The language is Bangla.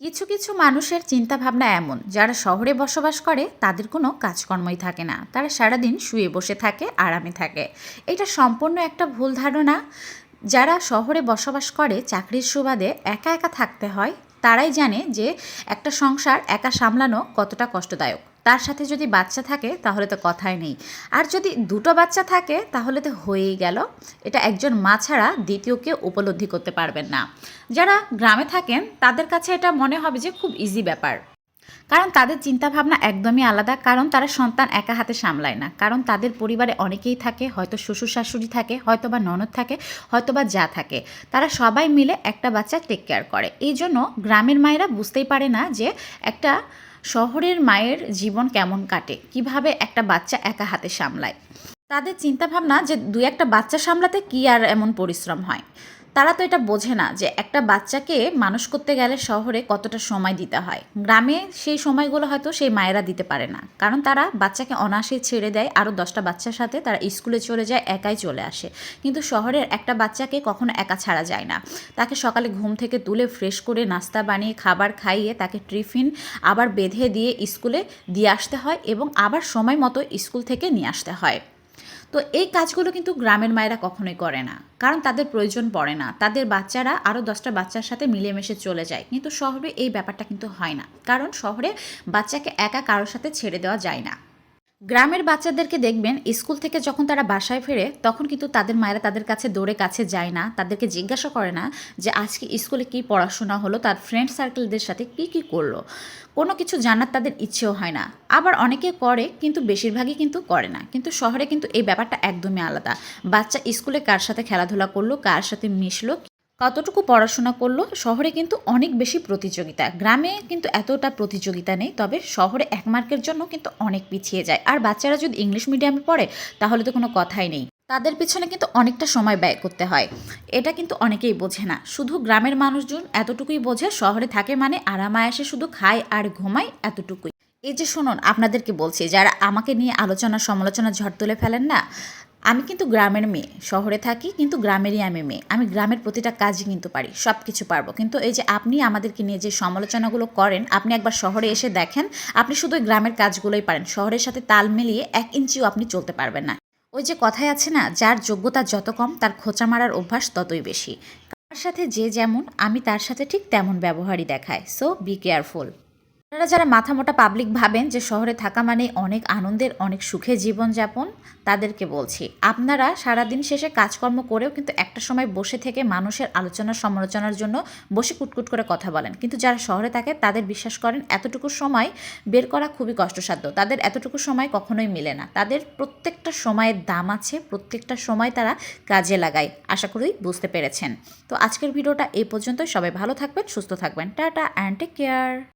কিছু কিছু মানুষের চিন্তা ভাবনা এমন, যারা শহরে বসবাস করে, তাদের কোনো কাজকর্মই থাকে না। তারা সারাদিন শুয়ে বসে থাকে, আরামে থাকে। এটা সম্পূর্ণ একটা ভুল ধারণা। যারা শহরে বসবাস করে, চাকরির সুবাদে একা একা থাকতে হয়, তারাই জানে যে একটা সংসার একা সামলানো কতটা কষ্টদায়ক। তার সাথে যদি বাচ্চা থাকে, তাহলে তো কথাই নেই। আর যদি দুটো বাচ্চা থাকে, তাহলে তো হয়েই গেল। এটা একজন মা ছাড়া দ্বিতীয় কেউ উপলব্ধি করতে পারবেন না। যারা গ্রামে থাকেন, তাদের কাছে এটা মনে হবে যে খুব ইজি ব্যাপার। কারণ তাদের চিন্তাভাবনা একদমই আলাদা। কারণ তারা সন্তান একা হাতে সামলায় না। কারণ তাদের পরিবারে অনেকেই থাকে, হয়তো শ্বশুর শাশুড়ি থাকে, হয়তো বা ননদ থাকে, হয়তো বা যা থাকে। তারা সবাই মিলে একটা বাচ্চা টেক কেয়ার করে। এই জন্য গ্রামের মায়েরা বুঝতেই পারে না যে একটা শহরের মায়ের জীবন কেমন কাটে? কীভাবে একটা বাচ্চা একা হাতে সামলায়? তাদের চিন্তাভাবনা যে দু একটা বাচ্চা সামলাতে কি আর এমন পরিশ্রম হয়? তারা তো এটা বোঝে না যে একটা বাচ্চাকে মানুষ করতে গেলে শহরে কতটা সময় দিতে হয়। গ্রামে সেই সময়গুলো হয়তো সেই মায়েরা দিতে পারে না। কারণ তারা বাচ্চাকে অনায়াসে ছেড়ে দেয় আরও দশটা বাচ্চার সাথে তারা স্কুলে চলে যায়, একাই চলে আসে। কিন্তু শহরের একটা বাচ্চাকে কখনো একা ছাড়া যায় না। তাকে সকালে ঘুম থেকে তুলে ফ্রেশ করে নাস্তা বানিয়ে, খাবার খাইয়ে তাকে টিফিন আবার বেঁধে দিয়ে স্কুলে দিয়ে আসতে হয় এবং আবার সময় মতো স্কুল থেকে নিয়ে আসতে হয়। তো এই কাজগুলো কিন্তু গ্রামের মায়েরা কখনোই করে না। কারণ তাদের প্রয়োজন পড়ে না। তাদের বাচ্চারা আরও দশটা বাচ্চার সাথে মিলেমিশে চলে যায়। কিন্তু শহরে এই ব্যাপারটা কিন্তু হয় না। কারণ শহরে বাচ্চাকে একা কারোর সাথে ছেড়ে দেওয়া যায় না। গ্রামের বাচ্চাদেরকে দেখবেন, স্কুল থেকে যখন তারা বাসায় ফেরে, তখন কিন্তু তাদের মায়েরা তাদের কাছে দৌড়ে কাছে যায় না। তাদেরকে জিজ্ঞাসা করে না যে, আজকে স্কুলে কি পড়াশোনা হলো? তার ফ্রেন্ড সার্কেলদের সাথে কি কি করল? কোনো কিছু জানার তাদের ইচ্ছেও হয় না। আবার অনেকে করে, কিন্তু বেশিরভাগই কিন্তু করে না। কিন্তু শহরে কিন্তু এই ব্যাপারটা একদমই আলাদা। বাচ্চা স্কুলে কার সাথে খেলাধুলা করল, কার সাথে মিশলো কতটুকু পড়াশোনা করল, শহরে কিন্তু অনেক বেশি প্রতিযোগিতা। গ্রামে কিন্তু এতটা প্রতিযোগিতা নেই, তবে শহরে এক মার্কের জন্য কিন্তু অনেক পিছিয়ে যায়। আর বাচ্চারা যদি ইংলিশ মিডিয়ামে পড়ে, তাহলে তো কোনো কথাই নেই। তাদের পিছনে কিন্তু অনেকটা সময় ব্যয় করতে হয়। এটা কিন্তু অনেকেই বোঝে না। শুধু গ্রামের মানুষজন এতটুকুই বোঝে, শহরে থাকে মানে আরামায়াসে শুধু খায় আর ঘুমায় এতটুকুই। এই যে শুনুন, আপনাদেরকে বলছি, যারা আমাকে নিয়ে আলোচনা সমালোচনা ঝড় তুলে ফেলেন না আমি কিন্তু গ্রামের মেয়ে, শহরে থাকি, কিন্তু গ্রামেরই আমি মেয়ে। আমি গ্রামের প্রতিটা কাজই কিন্তু পারি সব কিছু পারব। কিন্তু এই যে আপনি আমাদেরকে নিয়ে যে সমালোচনাগুলো করেন, আপনি একবার শহরে এসে দেখেন, আপনি শুধু গ্রামের কাজগুলোই পারেন, শহরের সাথে তাল মিলিয়ে এক ইঞ্চিও আপনি চলতে পারবেন না। ওই যে কথায় আছে না, যার যোগ্যতা যত কম, তার খোঁচা মারার অভ্যাস ততই বেশি। তার সাথে যে যেমন, আমি তার সাথে ঠিক তেমন ব্যবহারই দেখায়। সো বি কেয়ারফুল আপনারা যারা মাথা মোটা পাবলিক ভাবেন যে শহরে থাকা মানে অনেক আনন্দের, অনেক সুখে জীবনযাপন, তাদেরকে বলছি, আপনারা সারাদিন শেষে কাজকর্ম করেও কিন্তু একটা সময় বসে থেকে মানুষের আলোচনা, সমালোচনার জন্য বসে কুটকুট করে কথা বলেন। কিন্তু যারা শহরে থাকে, তাদের বিশ্বাস করেন এতটুকু সময় বের করা খুবই কষ্টসাধ্য। তাদের এতটুকু সময় কখনোই মিলে না। তাদের প্রত্যেকটা সময়ের দাম আছে, প্রত্যেকটা সময় তারা কাজে লাগায়, আশা করি বুঝতে পেরেছেন। তো আজকের ভিডিওটা এই পর্যন্তই। সবাই ভালো থাকবেন, সুস্থ থাকবেন। Tata and take care